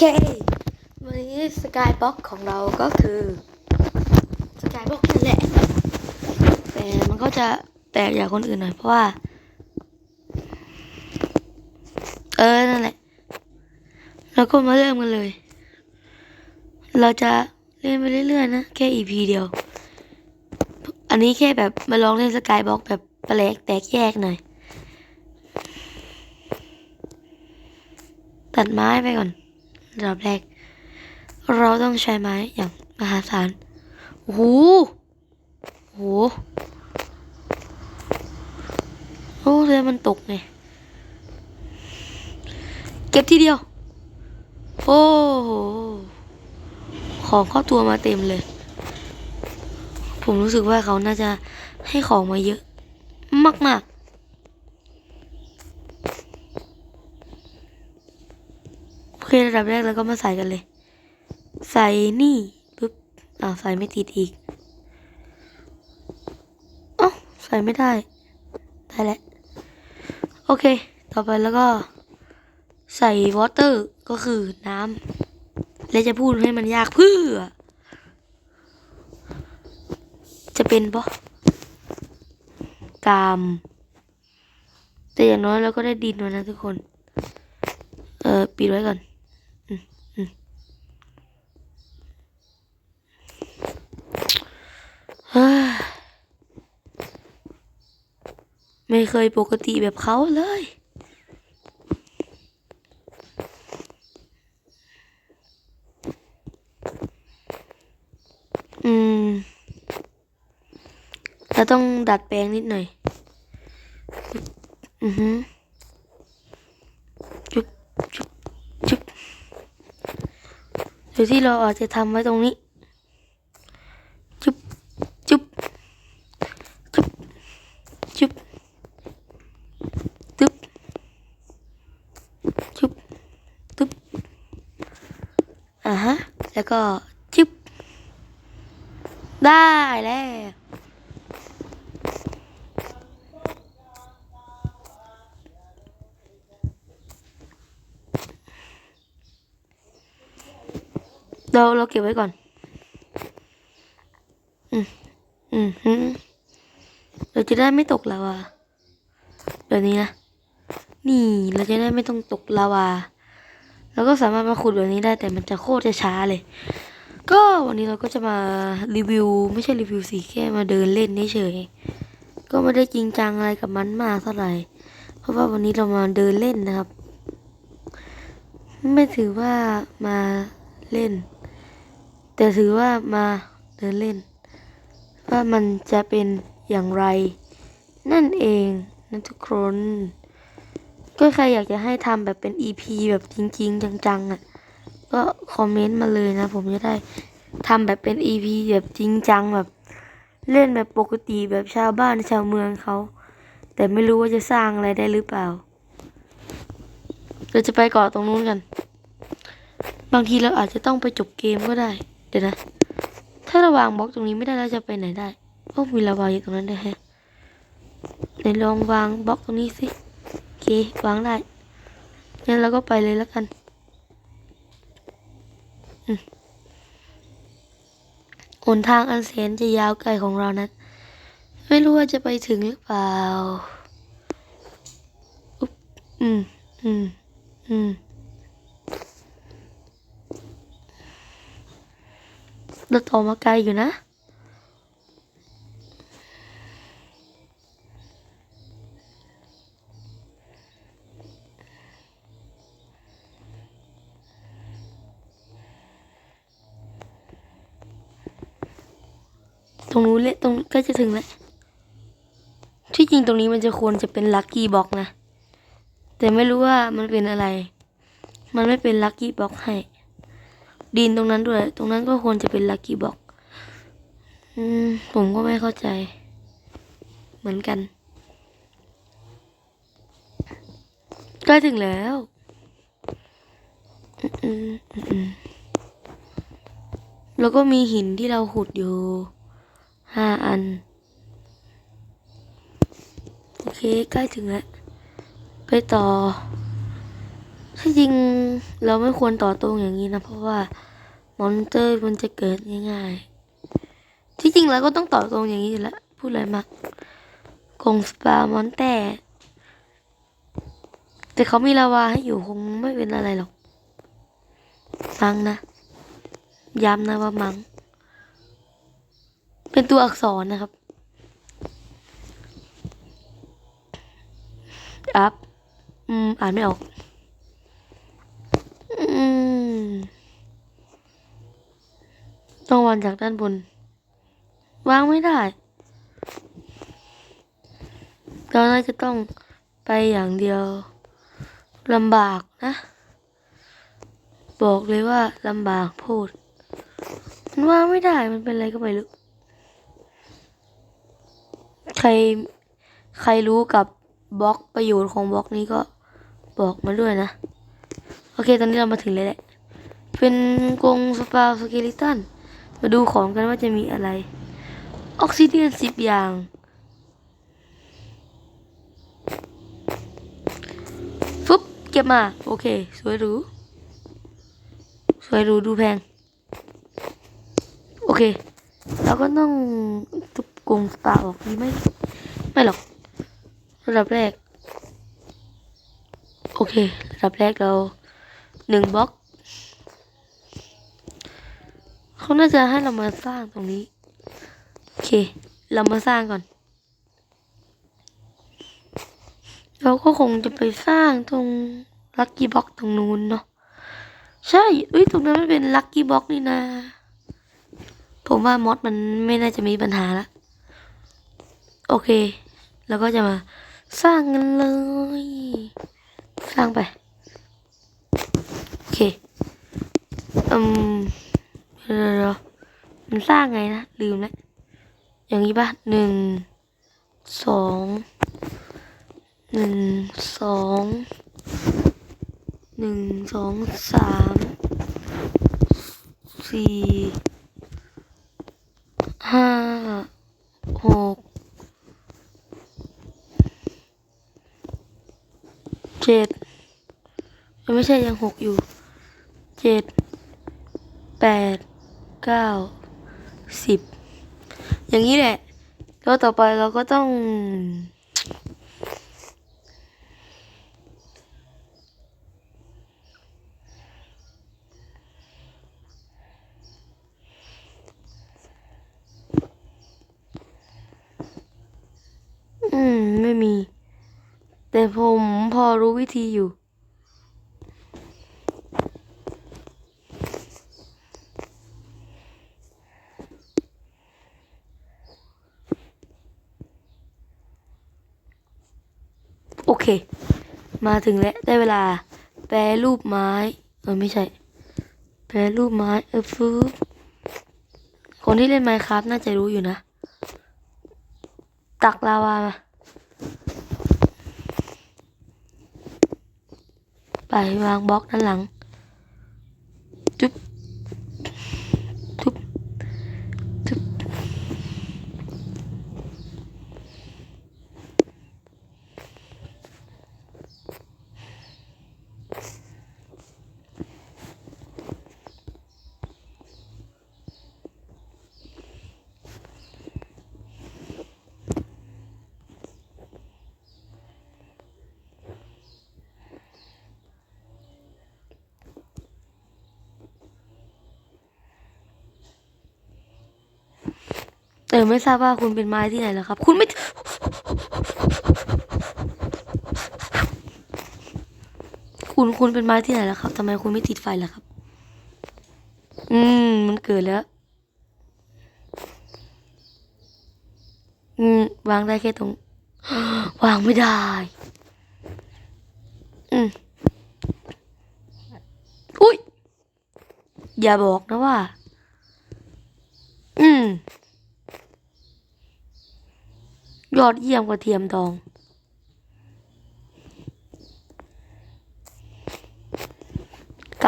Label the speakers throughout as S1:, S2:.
S1: เค วันนี้สกายบ็อกของเราก็คือสกายบ็อกนั่นแหละ แต่มันก็จะแปลกจากคนอื่นหน่อยเพราะว่า เออ นั่นแหละแล้วก็มาเริ่มกันเลย เราจะเล่นไปเรื่อยๆนะ แค่ EP เดียว อันนี้แค่แบบมาลองเล่นสกายบ็อกแบบแปลกแตกแยกหน่อยตัดไม้ไปก่อน อันดับแรก เราต้องใช้ไม้อย่างมหาศาลโอ้โหโอ้โหโอ้เรือมันตกไงเก็บทีเดียว โอ้โหของเข้าตัวมาเต็มเลย ผมรู้สึกว่าเขาน่าจะให้ของมาเยอะ มากๆ โอ เคระดับแรกเราก็มาใส่กันเลย ใส่นี่ปุ๊บอ้าวใส่ไม่ติดอีกเอ้าใส่ไม่ได้ ได้แล้วโอเค ต่อไปแล้วก็ใส่วอเตอร์ก็คือน้ำและจะพูดให้มันยากเพื่อ จะเป็นปะกาม แต่อย่างน้อยเราก็ได้ดินมานะทุกคน เออปิดไว้ก่อน อืมอืมเฮ้ย ไม่เคยปกติแบบเขาเลย อืมเราต้องดัดแปลงนิดหน่อย อือฮึจุ๊บจุ๊บจุ๊บเดี๋ยที่เราอาจจะทำไว้ตรงนี้ จุ๊บจุ๊บจุ๊บจุ๊บตึ๊บจุ๊บตึ๊บอ่าฮะ แล้วก็จุ๊บได้แล้วเราเราเก็บไว้ก่อน อืม อืมฮึเราจะได้ไม่ตกลาวาแบบนี้นะ นี่ เราจะได้ไม่ต้องตกลาวา เราก็สามารถมาขุดแบบนี้ได้แต่มันจะโคตรจะช้าเลย ก็วันนี้เราก็จะมารีวิว ไม่ใช่รีวิวสิแค่มาเดินเล่นเฉยก็ไม่ได้จริงจังอะไรกับมันมากเท่าไหร่ เพราะว่าวันนี้เรามาเดินเล่นนะครับ ไม่ถือว่ามาเล่น แต่ถือว่ามาเดินเล่น ว่ามันจะเป็นอย่างไร นั่นเองนะทุกคน ก็ใครอยากจะให้ทำแบบเป็น EP แบบจริง ๆ จังๆอะ ก็คอมเมนต์มาเลยนะ ผมจะได้ทำแบบเป็น EP แบบจริงจังแบบ เล่นแบบปกติแบบชาวบ้านชาวเมืองเขา แต่ไม่รู้ว่าจะสร้างอะไรได้หรือเปล่าเราจะไปเกาะตรงนู้นกัน บางทีเราอาจจะต้องไปจบเกมก็ได้ เดี๋ยวนะ ถ้าราวางบล็อกตรงนี้ไม่ได้เราจะไปไหนได้ โอ้มีลาวาอยู่ตรงนั้นด้วยฮะไหนลองวางบล็อกตรงนี้สิ เควางได้งั้นเราก็ไปเลยแล้วกันอืมหนทางอันแสนจะยาวไกลของเรานั้น ไม่รู้ว่าจะไปถึงหรือเปล่าอุ๊บอืมอืมอืมเราต่อมาไกลอยู่นะ รงนู้นเลยตรงใกล้จะถึงแล้วที่จริงตรงนี้มันจะควรจะเป็นลัคกี้บ็อกนะ แต่ไม่รู้ว่ามันเป็นอะไร มันไม่เป็นลัคกี้บ็อกให้ ดินตรงนั้นด้วย ตรงนั้นก็ควรจะเป็นลัคกี้บ็อกอืมผมก็ไม่เข้าใจ เหมือนกันใกล้ถึงแล้วแล้วก็มีหินที่เราขุดอยู่ ห้าอัน โอเค ใกล้ถึงแล้ว ไปต่อที่จริงเราไม่ควรต่อตรงอย่างนี้นะ เพราะว่ามอนเตอร์มันจะเกิดง่ายๆ ที่จริงเราก็ต้องต่อตรงอย่างนี้อยู่แล้วพูดอะไรมากกงสปามอนแต่ แต่เขามีลาวาให้อยู่คงไม่เป็นอะไรหรอกมังนะ ย้ำนะว่ามัง เป็นตัวอักษรนะครับ อัพ อืม อ่านไม่ออก อืม ต้องวางจากด้านบน วางไม่ได้เราน่าจะต้องไปอย่างเดียวลำบากนะ บอกเลยว่าลำบากพูด มันวางไม่ได้มันเป็นอะไรก็ไม่รู้ รใครรู้กับบล็อกประโยชน์ของบล็อกนี้ก็บอกมาด้วยนะ โอเค ตอนนี้เรามาถึงเลยแหละ เป็นกรงสปาสเกลิตัน มาดูของกันว่าจะมีอะไร ออกซิเดนสิบอย่าง ฟึบเก็บมา โอเค สวยหรู สวยหรูดูแพง โอเค เราก็ต้องทุบกรงสปาออกดีไหม ไม่หรอก ระดับแรก โอเค ระดับแรกเราหนึ่งบล็อกเขาน่าจะให้เรามาสร้างตรงนี้ โอเค เรามาสร้างก่อน เราก็คงจะไปสร้างตรงลัคกี้บ็อกตรงนู้นเนาะใช่เอ้ยตรงนั้นมันเป็นลัคกี้บ็อกนี่นะผมว่ามอดมันไม่น่าจะมีปัญหาละ โอเค แล้วก็จะมาสร้างกันเลย สร้างไป โอเค อืมเดี๋ยวมันสร้างไงนะ ลืมแล้ว อย่างนี้ป่ะหนึ่ง สอง หนึ่ง สอง หนึ่ง สอง สาม สี่ ห้า หก เจ็ดยังไม่ใช่ยังหกอยู่เจ็ดแปดเก้าสิบอย่างนี้แหละ แล้วต่อไปเราก็ต้อง อืม ไม่มี แต่ผมพอรู้วิธีอยู่ โอเค มาถึงแล้ว ได้เวลา แปรรูปไม้ เออ ไม่ใช่ แปรรูปไม้ เออฟื้บคนที่เล่นไมค์ครับน่าจะรู้อยู่นะ ตักลาวามา ไป วางบล็อกด้านหลัง เออไม่ทราบว่าคุณเป็นไม้ที่ไหนเหรอครับ คุณไม่คุณคุณเป็นไม้ที่ไหนแล้วครับทำไมคุณไม่ติดไฟล่ะครับ อืม มันเกิดแล้ว อืม วางได้แค่ตรง วางไม่ได้ อืม อุ้ย อย่าบอกนะว่า ยอดเยี่ยมกระเทียมดอง ก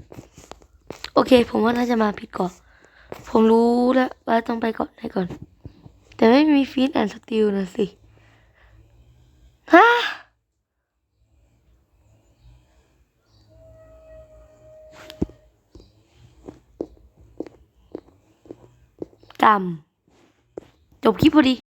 S1: ำโอเค ผมว่าน่าจะมาผิดก่อน ผมรู้แล้วว่าต้องไปก่อนไหนก่อน แต่ไม่มีฟีดแอนสติลนะสิ ฮะกำจบคลิปพอดี